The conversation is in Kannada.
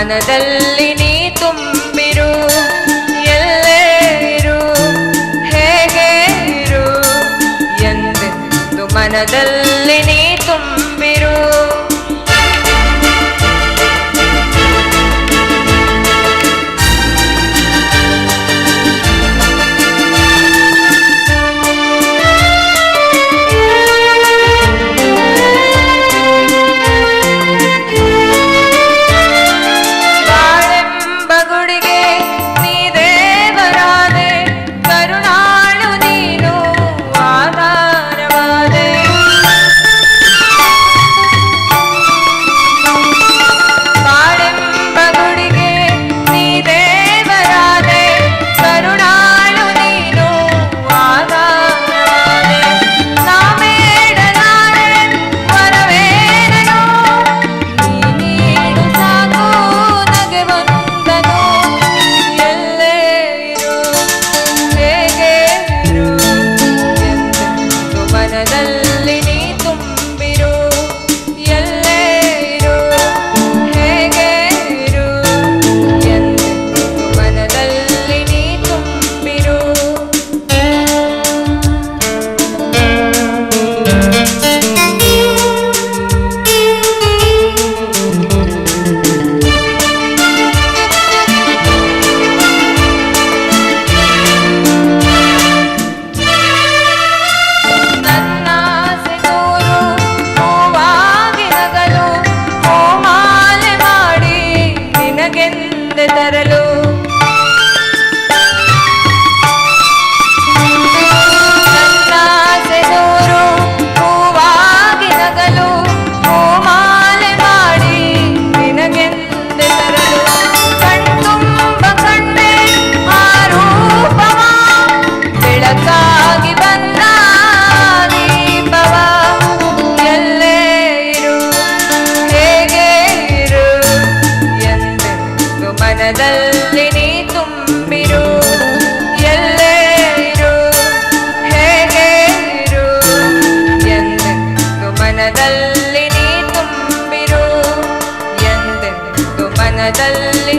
ಮನದಲ್ಲಿ ಮನದಲ್ಲಿ ನೀ ತುಂಬಿರು ಎಲ್ಲೇ ಇರು ಹೇಗೆ ಇರು ಎಂದೆಂದು ಮನದಲ್ಲಿ ನೀ ತುಂಬಿರು ಎಂದೆಂದು ಮನದಲ್ಲಿ